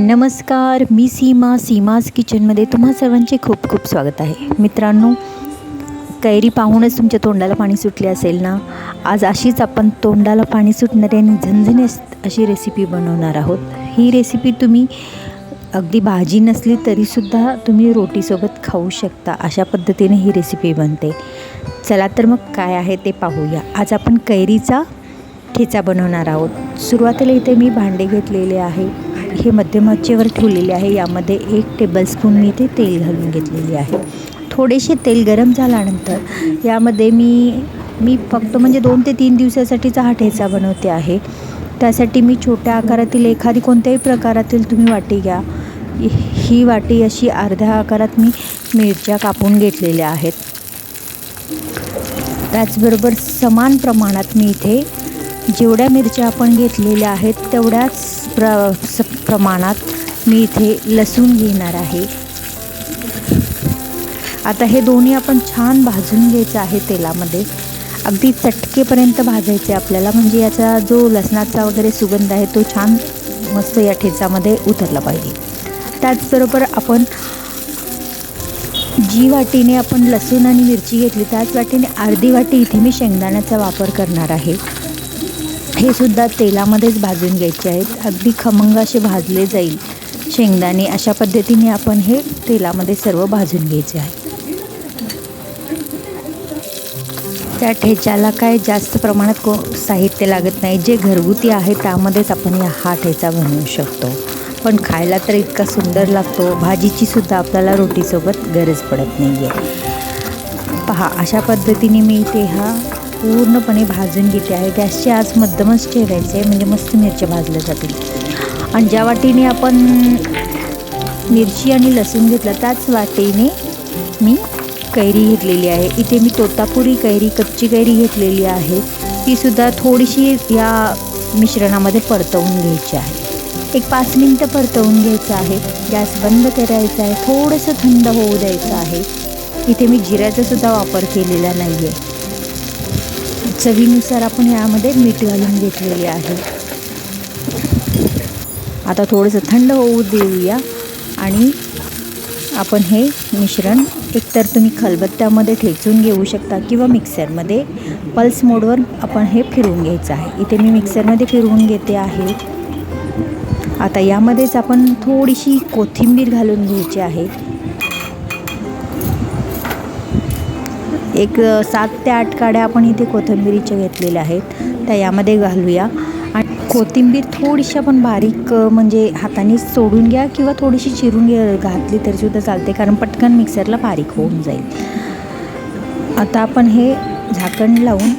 नमस्कार मी सीमा सीमाज किचनमध्ये तुम्हा सर्वांचे खूप खूप स्वागत आहे. मित्रांनो कैरी पाहूनच तुमच्या तोंडाला पाणी सुटले असेल ना? आज अशीच आपण तोंडाला पाणी सुटणारी आणि झणझणीत अशी रेसिपी बनवणार आहोत. ही रेसिपी तुम्ही अगदी भाजी नसली तरीसुद्धा तुम्ही रोटीसोबत खाऊ शकता. अशा पद्धतीने ही रेसिपी बनते. चला तर मग काय आहे ते पाहूया. आज आपण कैरीचा ठेचा बनवणार आहोत. सुरुवातीला इथे मी भांडे घेतलेले आहे. हे मध्यम आचेवर ठेवलेले आहे. यामध्ये एक टेबलस्पून मी ते तेल घालून घेतलेले आहे. थोडेसे तेल गरम झाल्यानंतर यामध्ये मी मी फक्त म्हणजे दोन ते तीन दिवसासाठीचा हा ठेचा बनवते आहे. त्यासाठी मी छोट्या आकारातील एखादी कोणत्याही प्रकारातील तुम्ही वाटी घ्या. ही वाटी अशी अर्ध्या आकारात मी मिरच्या कापून घेतलेल्या आहेत. त्याचबरोबर समान प्रमाणात मी इथे जेवढ्या मिरच्या आपण घेतलेल्या आहेत तेवढ्याच प्र स प्रमाणात मी इथे लसूण घेणार आहे. आता हे दोन्ही आपण छान भाजून घ्यायचं आहे तेलामध्ये. अगदी चटकेपर्यंत भाजायचे आपल्याला म्हणजे याचा जो लसणाचा वगैरे सुगंध आहे तो छान मस्त या ठेचामध्ये उतरला पाहिजे. त्याचबरोबर आपण जी वाटीने आपण लसूण आणि मिरची घेतली त्याच वाटीने अर्धी वाटी इथे मी शेंगदाण्याचा वापर करणार आहे. हे सुद्धा तेलामध्येच भाजून घ्यायचे आहेत. अगदी खमंग असे भाजले जाईल. शेंगदाणे अशा पद्धतीने आपण हे तेलामध्ये सर्व भाजून घ्यायचे आहे. त्या ठेच्याला काय जास्त प्रमाणात को साहित्य लागत नाही. जे घरगुती आहे त्यामध्येच आपण हा ठेचा बनवू शकतो. पण खायला तर इतका सुंदर लागतो. भाजीची सुद्धा आपल्याला रोटीसोबत गरज पडत नाही आहे पहा अशा पद्धतीने मी इथे हा पूर्णपणे भाजून घेते आहे. गॅसची आज मध्यमच ठेवायचे आहे म्हणजे मस्त मिरच्या भाजल्या जातील. आणि ज्या वाटीने आपण मिरची आणि लसूण घेतला त्याच वाटीने मी कैरी घेतलेली आहे. इथे मी तोतापुरी कैरी कच्ची कैरी घेतलेली आहे. तीसुद्धा थोडीशी या मिश्रणामध्ये परतवून घ्यायची आहे. एक पाच मिनटं परतवून घ्यायचं आहे. गॅस बंद करायचा आहे. थोडंसं थंड होऊ द्यायचं आहे. इथे मी जिऱ्याचासुद्धा वापर केलेला नाही आहे चवीनुसार आपण यामध्ये मीठ घालून घेतलेले आहे. आता थोडंसं थंड होऊ देऊया आणि आपण हे मिश्रण एकतर तुम्ही खलबत्त्यामध्ये ठेचून घेऊ शकता किंवा मिक्सरमध्ये पल्स मोडवर आपण हे फिरवून घ्यायचं आहे. इथे मी मिक्सरमध्ये फिरवून घेते आहे. आता यामध्येच आपण थोडीशी कोथिंबीर घालून घ्यायची आहे. एक सात ते आठ काड्या आपण इथे कोथिंबिरीच्या घेतलेल्या आहेत. त्या यामध्ये घालूया. आणि कोथिंबीर थोडीशी आपण बारीक म्हणजे हाताने सोडून घ्या किंवा थोडीशी चिरून घ्या घातली तरीसुद्धा चालते कारण पटकन मिक्सरला बारीक होऊन जाईल. आता आपण हे झाकण लावून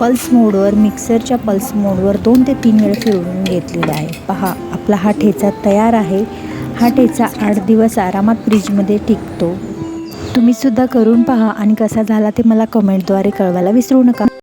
पल्स मोडवर मिक्सरच्या पल्स मोडवर दोन ते तीन वेळा फिरवून घेतलेला आहे. पहा आपला हा ठेचा तयार आहे. हा ठेचा आठ दिवस आरामात फ्रीजमध्ये टिकतो. तुम्हीसुद्धा करून पहा आणि कसा झाला ते मला कमेंटद्वारे कळवायला विसरू नका.